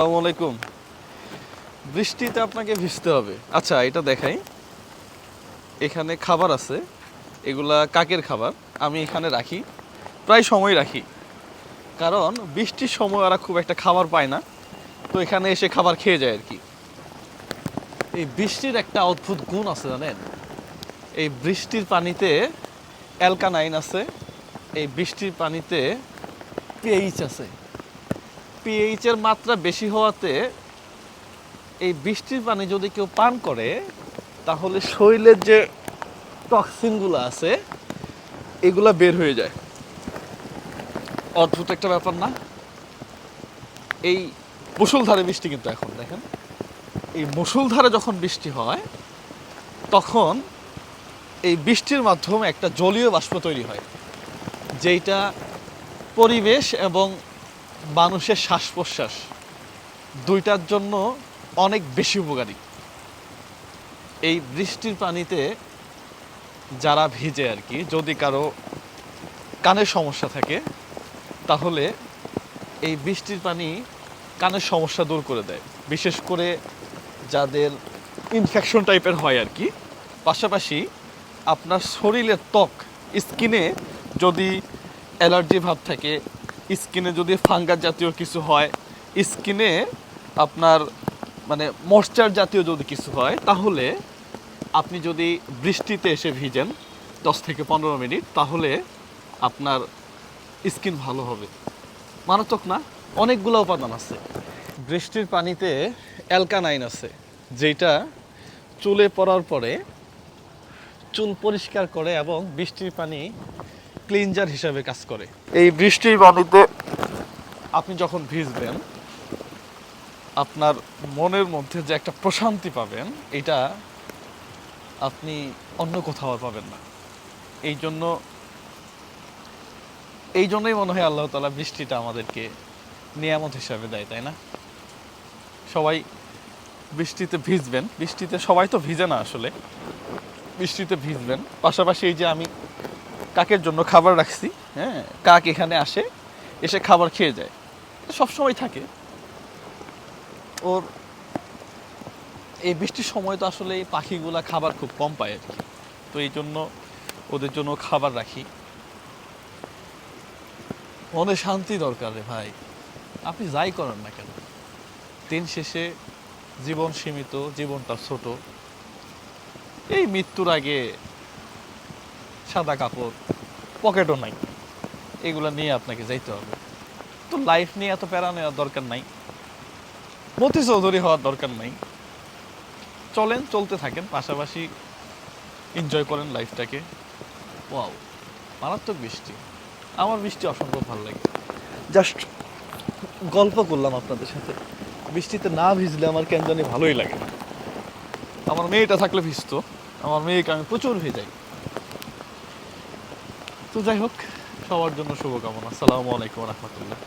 আসসালামু আলাইকুম। বৃষ্টিতে আপনাকে ভিজতে হবে। আচ্ছা এটা দেখাই। এখানে খাবার আছে। এগুলা কাকের খাবার? আমি এখানে রাখি। প্রায় সময় রাখি। কারণ বৃষ্টির সময় ওরা খুব একটা খাবার পায় না। তো এখানে এসে খাবার খেয়ে যায় আর কি। এই বৃষ্টির একটা অদ্ভুত গুণ আছে জানেন? এই বৃষ্টির পানিতে অ্যালকানাইন আছে, এই বৃষ্টির পানিতে পিএইচ আছে। পিএইচ এর মাত্রা বেশি হওয়াতে এই বৃষ্টির পানি যদি কেউ পান করে, তাহলে শরীরের যে টক্সিনগুলো আছে, এগুলা বের হয়ে যায়। অদ্ভুত একটা ব্যাপার না? এই মুসুলধারে বৃষ্টি কিন্তু এখন, দেখেন। এই মুসুলধারে যখন বৃষ্টি হয়, তখন এই বৃষ্টির মাধ্যমে একটা জলীয় বাষ্প তৈরি হয় যেটা পরিবেশ এবং মানুষের শ্বাস প্রশ্বাস দুইটার জন্য অনেক বেশি উপকারী। এই বৃষ্টির পানিতে যারা ভিজে আর কি, যদি কারও কানের সমস্যা থাকে, তাহলে এই বৃষ্টির পানি কানের সমস্যা দূর করে দেয়। বিশেষ করে যাদের ইনফেকশন টাইপের হয় আর কি। পাশাপাশি আপনার শরীরের ত্বক, স্কিনে যদি অ্যালার্জি ভাব থাকে স্কিনে যদি ফাঙ্গাস জাতীয় কিছু হয়, স্কিনে আপনার মানে মশ্চার জাতীয় যদি কিছু হয়, তাহলে আপনি যদি বৃষ্টিতে এসে ভিজেন দশ থেকে পনেরো মিনিট, তাহলে আপনার স্কিন ভালো হবে। মারাত্মক না? অনেকগুলো উপাদান আছে। বৃষ্টির পানিতে অ্যালকানাইন আছে যেটা চুলে পড়ার পরে চুল পরিষ্কার করে এবং বৃষ্টির পানি ক্লিনজার হিসাবে কাজ করে। এই বৃষ্টির পানিতে আপনি যখন ভিজবেন আপনার মনের মধ্যে যে একটা প্রশান্তি পাবেন এটা আপনি অন্য কোথাও পাবেন না। এই জন্য এই জন্যই মনে হয় আল্লাহ তালা বৃষ্টিটা আমাদেরকে নিয়ামত হিসাবে দেয় তাই না? সবাই বৃষ্টিতে ভিজবেন। বৃষ্টিতে সবাই তো ভিজে না আসলে। বৃষ্টিতে ভিজবেন। পাশাপাশি এই যে আমি কাকের জন্য খাবার রাখছি হ্যাঁ? কাক এখানে আসে, এসে খাবার খেয়ে যায়। সব সময় থাকে। ওর এই বৃষ্টির সময় তো আসলে এই পাখিগুলা খাবার খুব কম পায় আর কি। তো এই জন্য ওদের জন্য খাবার রাখি। মনে শান্তি দরকার রে ভাই। আপনি যাই করেন না কেন? দিন শেষে জীবন সীমিত, জীবনটা ছোট। এই মৃত্যুর আগে সাদা কাপড়, পকেটও নাই। এগুলো নিয়ে আপনাকে যাইতে হবে। তো লাইফ নিয়ে এত প্যারা নেওয়ার দরকার নাই। মতি চৌধুরী হওয়ার দরকার নাই। চলেন, চলতে থাকেন, পাশাপাশি এনজয় করেন লাইফটাকে ওয়াও মারাত্মক বৃষ্টি। আমার বৃষ্টি অসম্ভব ভালো লাগে। জাস্ট গল্প করলাম আপনাদের সাথে। বৃষ্টিতে না ভিজলে আমার কেন জানি ভালোই লাগে আমার মেয়েটা থাকলে ভিজতো। আমার মেয়েকে আমি প্রচুর ভিজাই। তো যাই হোক সবার জন্য শুভকামনা। আসসালামু আলাইকুম রহমতুল্লাহ।